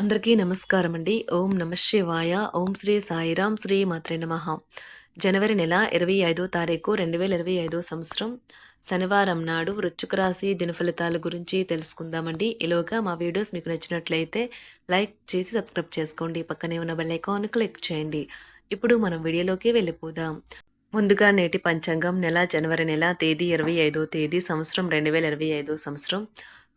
అందరికీ నమస్కారం అండి ఓం నమ శివాయ. ఓం శ్రీ సాయిరాం శ్రీ మాత్రే నమ. జనవరి నెల ఇరవై ఐదో తారీఖు రెండు వేల ఇరవై ఐదో సంవత్సరం. శనివారం నాడు వృచ్చుక రాశి దినఫలితాల గురించి తెలుసుకుందామండి. ఇలోగా మా వీడియోస్ మీకు నచ్చినట్లయితే లైక్ చేసి సబ్స్క్రైబ్ చేసుకోండి. పక్కనే ఉన్న బెల్ ఐకాన్ క్లిక్ చేయండి. ఇప్పుడు మనం వీడియోలోకి వెళ్ళిపోదాం. ముందుగా నేటి పంచాంగం. నెల జనవరి నెల తేదీ ఇరవై ఐదో తేదీ సంవత్సరం రెండు వేల ఇరవై ఐదో సంవత్సరం.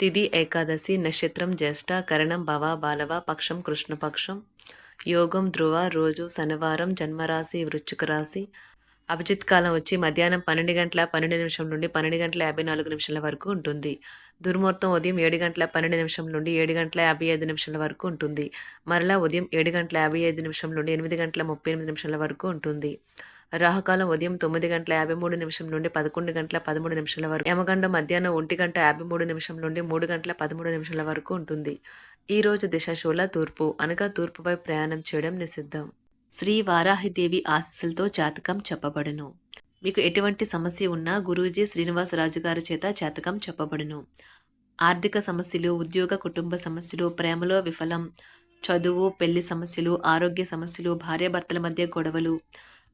తిది ఏకాదశి నక్షత్రం జ్యేష్ఠ కరణం భవ బాలవ పక్షం కృష్ణపక్షం యోగం ధ్రువ రోజు శనివారం జన్మరాశి వృశ్చిక రాశి. అభిజిత్ కాలం వచ్చి మధ్యాహ్నం పన్నెండు గంటల పన్నెండు నిమిషం నుండి పన్నెండు గంటల యాభై నాలుగు నిమిషాల వరకు ఉంటుంది. దుర్ముహూర్తం ఉదయం ఏడు గంటల పన్నెండు నిమిషం నుండి ఏడు గంటల యాభై ఐదు నిమిషాల వరకు ఉంటుంది. మరలా ఉదయం ఏడు గంటల యాభై ఐదు నిమిషం నుండి ఎనిమిది గంటల ముప్పై ఎనిమిది నిమిషాల వరకు ఉంటుంది. రాహుకాలం ఉదయం తొమ్మిది గంటల యాభై మూడు నిమిషం నుండి పదకొండు గంటల పదమూడు నిమిషాల వరకు యమగండం మధ్యాహ్నం ఒంటి గంట యాభై మూడు నిమిషం నుండి మూడు గంటల పదమూడు నిమిషాల వరకు ఉంటుంది. ఈ రోజు దిశాశూల తూర్పు అనగా తూర్పుపై ప్రయాణం చేయడం నిషిద్ధం. శ్రీ వారాహిదేవి ఆశీస్సులతో జాతకం చెప్పబడును. మీకు ఎటువంటి సమస్య ఉన్నా గురూజీ శ్రీనివాసరాజు గారి చేత జాతకం చెప్పబడును. ఆర్థిక సమస్యలు ఉద్యోగ కుటుంబ సమస్యలు ప్రేమలో విఫలం చదువు పెళ్ళి సమస్యలు ఆరోగ్య సమస్యలు భార్యాభర్తల మధ్య గొడవలు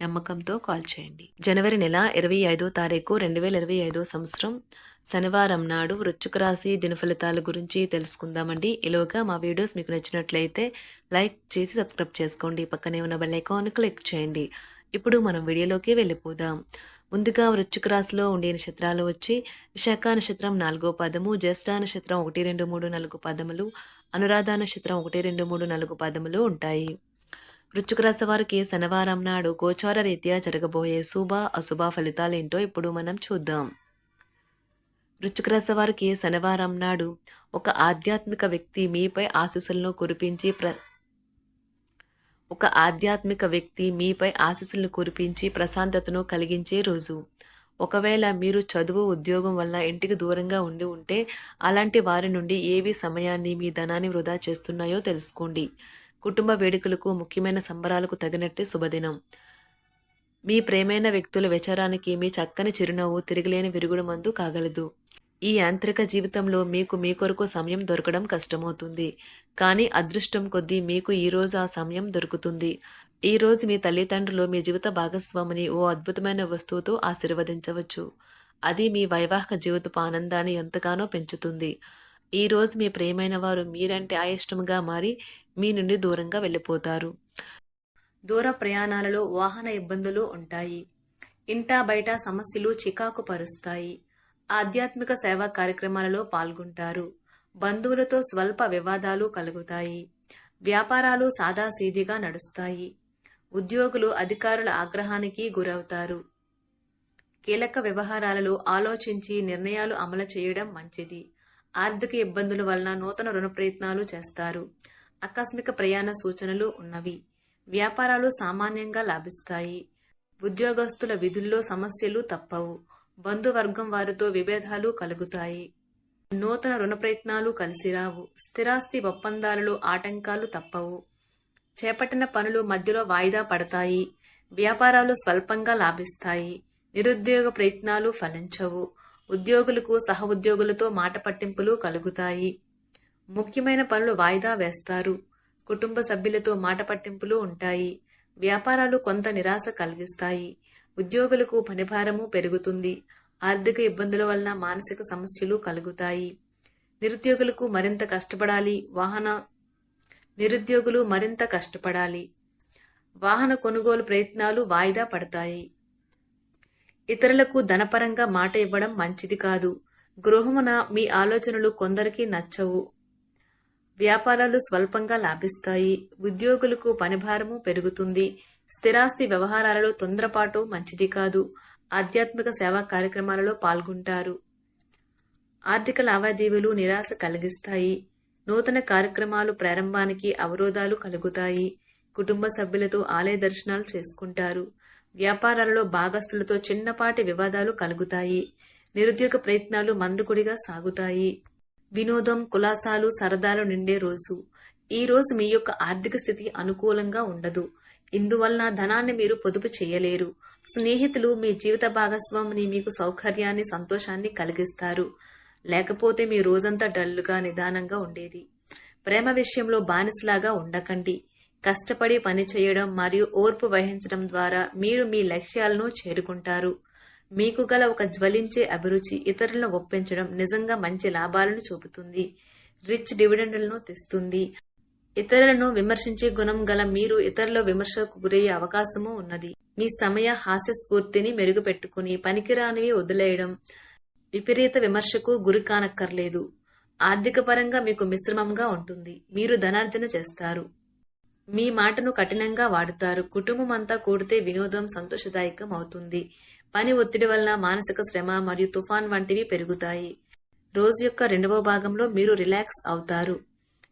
నమ్మకంతో కాల్ చేయండి. జనవరి నెల ఇరవై ఐదో తారీఖు రెండు వేల ఇరవై ఐదో సంవత్సరం శనివారం నాడు వృశ్చిక రాశి దినఫలితాల గురించి తెలుసుకుందామండి. ఇలోగా మా వీడియోస్ మీకు నచ్చినట్లయితే లైక్ చేసి సబ్స్క్రైబ్ చేసుకోండి. పక్కనే ఉన్న బెల్ ఐకాన్ క్లిక్ చేయండి. ఇప్పుడు మనం వీడియోలోకి వెళ్ళిపోదాం. ముందుగా వృశ్చిక రాశిలో ఉండే నక్షత్రాలు వచ్చి విశాఖ నక్షత్రం నాలుగో పదము జ్యేష్ఠ నక్షత్రం ఒకటి రెండు మూడు నాలుగు పదములు అనురాధ నక్షత్రం ఒకటి రెండు మూడు నాలుగు పదములు ఉంటాయి. వృశ్చిక రాశి వారికి శనివారం నాడు గోచార రీత్యా జరగబోయే శుభ అశుభ ఫలితాలేంటో ఇప్పుడు మనం చూద్దాం. వృశ్చిక రాశి వారికి శనివారం నాడు ఒక ఆధ్యాత్మిక వ్యక్తి మీపై ఆశీస్సులను కురిపించి ప్ర ఒక ఆధ్యాత్మిక వ్యక్తి మీపై ఆశీస్సులను కురిపించి ప్రశాంతతను కలిగించే రోజు. ఒకవేళ మీరు చదువు ఉద్యోగం వల్ల ఇంటికి దూరంగా ఉండి ఉంటే అలాంటి వారి నుండి ఏవి సమయాన్ని మీ ధనాన్ని వృధా చేస్తున్నాయో తెలుసుకోండి. కుటుంబ వేడుకలకు ముఖ్యమైన సంబరాలకు తగినట్టే శుభదినం. మీ ప్రేమైన వ్యక్తుల విచారానికి మీ చక్కని చిరునవ్వు తిరిగిలేని విరుగుడు మందు కాగలదు. ఈ యాంత్రిక జీవితంలో మీకు మీ కొరకు సమయం దొరకడం కష్టమవుతుంది. కానీ అదృష్టం కొద్దీ మీకు ఈరోజు ఆ సమయం దొరుకుతుంది. ఈరోజు మీ తల్లిదండ్రులు మీ జీవిత భాగస్వామిని ఓ అద్భుతమైన వస్తువుతో ఆశీర్వదించవచ్చు. అది మీ వైవాహిక జీవితపు ఆనందాన్ని ఎంతగానో పెంచుతుంది. ఈరోజు మీ ప్రియమైన వారు మీరంటే అయిష్టంగా మారి మీ నుండి దూరంగా వెళ్ళిపోతారు. దూర ప్రయాణాలలో వాహన ఇబ్బందులు ఉంటాయి. ఇంటా బయట సమస్యలు చికాకు పరుస్తాయి. ఆధ్యాత్మిక సేవా కార్యక్రమాలలో పాల్గొంటారు. బంధువులతో స్వల్ప వివాదాలు కలుగుతాయి. వ్యాపారాలు సాదాసీదిగా నడుస్తాయి. ఉద్యోగులు అధికారుల ఆగ్రహానికి గురవుతారు. కీలక వ్యవహారాలలో ఆలోచించి నిర్ణయాలు అమలు చేయడం మంచిది. ఆర్థిక ఇబ్బందుల వలన నూతన రుణ ప్రయత్నాలు చేస్తారు. ఆకస్మిక ప్రయాణ సూచనలు ఉన్నవి. వ్యాపారాలు సామాన్యంగా లాభిస్తాయి. ఉద్యోగస్తుల విధుల్లో సమస్యలు తప్పవు. బంధువర్గం వారితో విభేదాలు కలుగుతాయి. నూతన రుణ ప్రయత్నాలు కలిసిరావు స్థిరాస్తి ఒప్పందాలలో ఆటంకాలు తప్పవు. చేపట్టిన పనులు మధ్యలో వాయిదా పడతాయి. వ్యాపారాలు స్వల్పంగా లాభిస్తాయి. నిరుద్యోగ ప్రయత్నాలు ఫలించవు. ఉద్యోగులకు సహ ఉద్యోగులతో మాట పట్టింపులు కలుగుతాయి. ముఖ్యమైన పనులు వాయిదా వేస్తారు. కుటుంబ సభ్యులతో మాట పట్టింపులు ఉంటాయి. వ్యాపారాలు కొంత నిరాశ కలిగిస్తాయి. ఉద్యోగులకు పనిభారము పెరుగుతుంది. ఆర్థిక ఇబ్బందుల వలన మానసిక సమస్యలు కలుగుతాయి. నిరుద్యోగులకు మరింత కష్టపడాలి. వాహన నిరుద్యోగులు మరింత కష్టపడాలి. వాహన కొనుగోలు ప్రయత్నాలు వాయిదా పడతాయి. ఇతరులకు ధనపరంగా మాట ఇవ్వడం మంచిది కాదు. గృహమున మీ ఆలోచనలు కొందరికి నచ్చవు. వ్యాపారాలు స్వల్పంగా లాభిస్తాయి. ఉద్యోగులకు పనిభారము పెరుగుతుంది. స్థిరాస్తి వ్యవహారాలలో తొందరపాటు మంచిది కాదు. ఆధ్యాత్మిక సేవా కార్యక్రమాలలో పాల్గొంటారు. ఆర్థిక లావాదేవీలు నిరాశ కలిగిస్తాయి. నూతన కార్యక్రమాలు ప్రారంభానికి అవరోధాలు కలుగుతాయి. కుటుంబ సభ్యులతో ఆలయ దర్శనాలు చేసుకుంటారు. వ్యాపారాలలో భాగస్తులతో చిన్నపాటి వివాదాలు కలుగుతాయి. నిరుద్యోగ ప్రయత్నాలు మందుకుడిగా సాగుతాయి. వినోదం కులాసాలు సరదాలు నిండే రోజు. ఈ రోజు మీ యొక్క ఆర్థిక స్థితి అనుకూలంగా ఉండదు. ఇందువలన ధనాన్ని మీరు పొదుపు చేయలేరు. స్నేహితులు మీ జీవిత భాగస్వామిని మీకు సౌకర్యాన్ని సంతోషాన్ని కలిగిస్తారు. లేకపోతే మీ రోజంతా డల్లుగా నిదానంగా ఉండేది. ప్రేమ విషయంలో బానిసలాగా ఉండకండి. కష్టపడి పని చేయడం మరియు ఓర్పు వహించడం ద్వారా మీరు మీ లక్ష్యాలను చేరుకుంటారు. మీకు గల ఒక జ్వలించే అభిరుచి ఇతరులను ఒప్పించడం నిజంగా మంచి లాభాలను చూపుతుంది. రిచ్ డివిడెండ్లను తెస్తుంది. ఇతరులను విమర్శించే గుణం గల మీరు ఇతరుల విమర్శకు గురయ్యే అవకాశము ఉన్నది. మీ సమయ హాస్య స్ఫూర్తిని మెరుగుపెట్టుకుని పనికిరానివి వదిలేయడం విపరీత విమర్శకు గురి కానక్కర్లేదు. ఆర్థిక పరంగా మీకు మిశ్రమంగా ఉంటుంది. మీరు ధనార్జన చేస్తారు. మీ మాటను కఠినంగా వాడుతారు. కుటుంబం అంతా కూడితే వినోదం సంతోషదాయకం అవుతుంది. పని ఒత్తిడి వలన మానసిక శ్రమ మరియు తుఫాన్ వంటివి పెరుగుతాయి. రోజు యొక్క రెండవ భాగంలో మీరు రిలాక్స్ అవుతారు.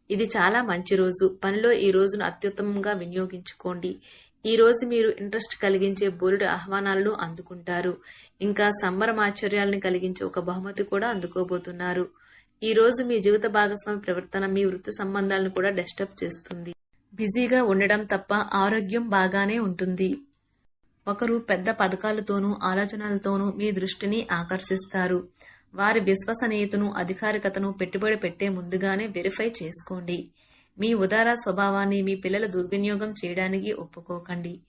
ఇది చాలా మంచి రోజు. పనిలో ఈ రోజును అత్యుత్తమంగా వినియోగించుకోండి. ఈ రోజు మీరు ఇంట్రెస్ట్ కలిగించే బోల్డ్ ఆహ్వానాలను అందుకుంటారు. ఇంకా సంబరమాచర్యాలను కలిగించే ఒక బహుమతి కూడా అందుకోబోతున్నారు. ఈ రోజు మీ జీవిత భాగస్వామి ప్రవర్తన మీ వృత్తి సంబంధాలను కూడా డిస్టర్బ్ చేస్తుంది. బిజీగా ఉండడం తప్ప ఆరోగ్యం బాగానే ఉంటుంది. ఒకరు పెద్ద పథకాలతోనూ ఆలోచనలతోనూ మీ దృష్టిని ఆకర్షిస్తారు. వారి విశ్వసనీయతను అధికారికతను పెట్టుబడి పెట్టే ముందుగానే వెరిఫై చేసుకోండి. మీ ఉదార స్వభావాన్ని మీ పిల్లల దుర్వినియోగం చేయడానికి ఒప్పుకోకండి.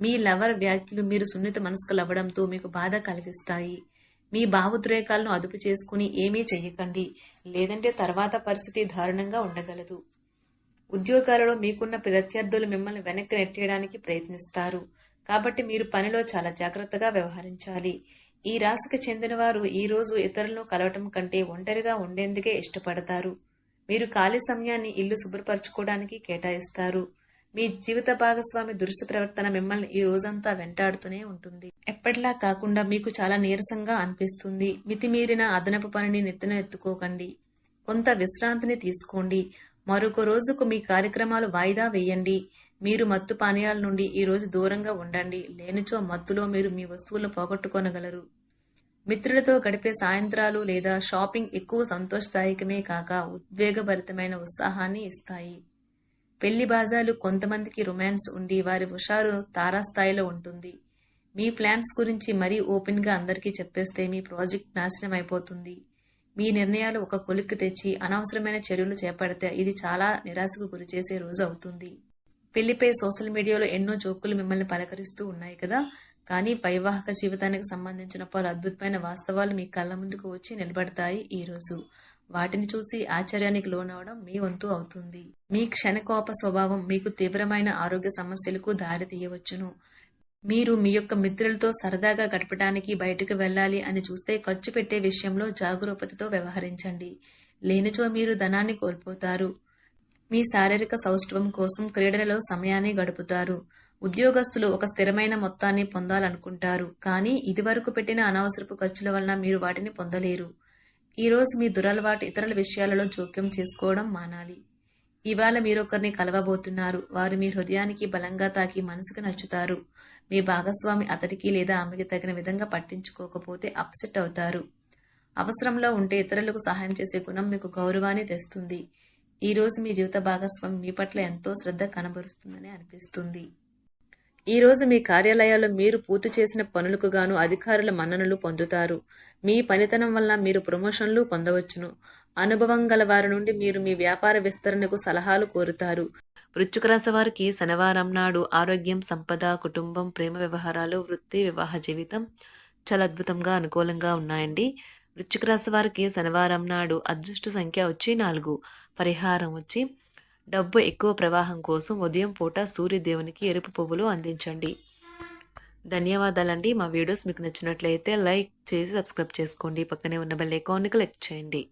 మీ లవర్ వ్యాఖ్యలు మీరు సున్నిత మనస్కులవ్వడంతో మీకు బాధ కలిగిస్తాయి. మీ భావోద్రేకాలను అదుపు చేసుకుని ఏమీ చెయ్యకండి. లేదంటే తర్వాత పరిస్థితి దారుణంగా ఉండగలదు. ఉద్యోగాలలో మీకున్న ప్రత్యర్థులు మిమ్మల్ని వెనక్కి నెట్టేయడానికి ప్రయత్నిస్తారు. కాబట్టి మీరు పనిలో చాలా జాగ్రత్తగా వ్యవహరించాలి. ఈ రాశికి చెందినవారు ఈరోజు ఇతరులను కలవటం కంటే ఒంటరిగా ఉండేందుకే ఇష్టపడతారు. మీరు ఖాళీ సమయాన్ని ఇల్లు శుభ్రపరచుకోవడానికి కేటాయిస్తారు. మీ జీవిత భాగస్వామి దురుసు ప్రవర్తన మిమ్మల్ని ఈ రోజంతా వెంటాడుతూనే ఉంటుంది. ఎప్పటిలా కాకుండా మీకు చాలా నీరసంగా అనిపిస్తుంది. మితిమీరిన అదనపు పనిని నెత్తిన ఎత్తుకోకండి. కొంత విశ్రాంతిని తీసుకోండి. మరొక రోజుకు మీ కార్యక్రమాలు వాయిదా వేయండి. మీరు మత్తు పానీయాల నుండి ఈ రోజు దూరంగా ఉండండి. లేనిచో మత్తులో మీరు మీ వస్తువులను పోగొట్టుకోనగలరు. మిత్రులతో గడిపే సాయంత్రాలు లేదా షాపింగ్ ఎక్కువ సంతోషదాయకమే కాక ఉద్వేగభరితమైన ఉత్సాహాన్ని ఇస్తాయి. పెళ్ళి బాజాలు కొంతమందికి రొమాన్స్ ఉండి వారి హుషారు తారాస్థాయిలో ఉంటుంది. మీ ప్లాన్స్ గురించి మరీ ఓపెన్గా అందరికీ చెప్పేస్తే మీ ప్రాజెక్ట్ నాశనం అయిపోతుంది మీ నిర్ణయాలు ఒక కొలిక్కి తెచ్చి అనవసరమైన చర్యలు చేపడితే ఇది చాలా నిరాశకు గురిచేసే రోజు అవుతుంది. పెళ్ళిపై సోషల్ మీడియాలో ఎన్నో జోకులు మిమ్మల్ని పలకరిస్తూ ఉన్నాయి కదా? కానీ వైవాహిక జీవితానికి సంబంధించిన పలు అద్భుతమైన వాస్తవాలు మీ కళ్ళ ముందుకు వచ్చి నిలబడతాయి ఈ రోజు. వాటిని చూసి ఆశ్చర్యానికి లోనవడం మీ వంతు అవుతుంది. మీ క్షణకోప స్వభావం మీకు తీవ్రమైన ఆరోగ్య సమస్యలకు దారి తీయవచ్చును. మీరు మీ యొక్క మిత్రులతో సరదాగా గడపడానికి బయటకు వెళ్ళాలి అని చూస్తే ఖర్చు పెట్టే విషయంలో జాగరూకతతో వ్యవహరించండి. లేనిచో మీరు ధనాన్ని కోల్పోతారు. మీ శారీరక సౌష్ఠవం కోసం క్రీడలలో సమయాన్ని గడుపుతారు. ఉద్యోగస్తులు ఒక స్థిరమైన మొత్తాన్ని పొందాలనుకుంటారు. కానీ ఇదివరకు పెట్టిన అనవసరపు ఖర్చుల వలన మీరు వాటిని పొందలేరు. ఈరోజు మీ దురలవాటు ఇతరుల విషయాలలో జోక్యం చేసుకోవడం మానాలి. ఇవాళ మీరొకరిని కలవబోతున్నారు. వారు మీ హృదయానికి బలంగా తాకి మనసుకు నచ్చుతారు. మీ భాగస్వామి అతడికి లేదా ఆమెకి తగిన విధంగా పట్టించుకోకపోతే అప్సెట్ అవుతారు. అవసరంలో ఉంటే ఇతరులకు సహాయం చేసే గుణం మీకు గౌరవాన్ని తెస్తుంది. ఈరోజు మీ జీవిత భాగస్వామి మీ పట్ల ఎంతో శ్రద్ధ కనబరుస్తుందని అనిపిస్తుంది. ఈ రోజు మీ కార్యాలయాల్లో మీరు పూర్తి చేసిన పనులకు గాను అధికారుల మన్ననలు పొందుతారు. మీ పనితనం వల్ల మీరు ప్రమోషన్లు పొందవచ్చును. అనుభవం గల వారి నుండి మీరు మీ వ్యాపార విస్తరణకు సలహాలు కోరుతారు. వృశ్చిక రాశి వారికి శనివారం నాడు ఆరోగ్యం సంపద కుటుంబం ప్రేమ వ్యవహారాలు వృత్తి వివాహ జీవితం చాలా అద్భుతంగా అనుకూలంగా ఉన్నాయండి. వృశ్చిక రాశి వారికి శనివారం నాడు అదృష్ట సంఖ్య వచ్చి నాలుగు పరిహారం వచ్చి డబ్బు ఎక్కువ ప్రవాహం కోసం ఉదయం పూట సూర్యదేవునికి ఎరుపు పువ్వులు అందించండి. ధన్యవాదాలండి. మా వీడియోస్ మీకు నచ్చినట్లయితే లైక్ చేసి సబ్స్క్రైబ్ చేసుకోండి. పక్కనే ఉన్న బెల్ ఐకాన్ని క్లిక్ చేయండి.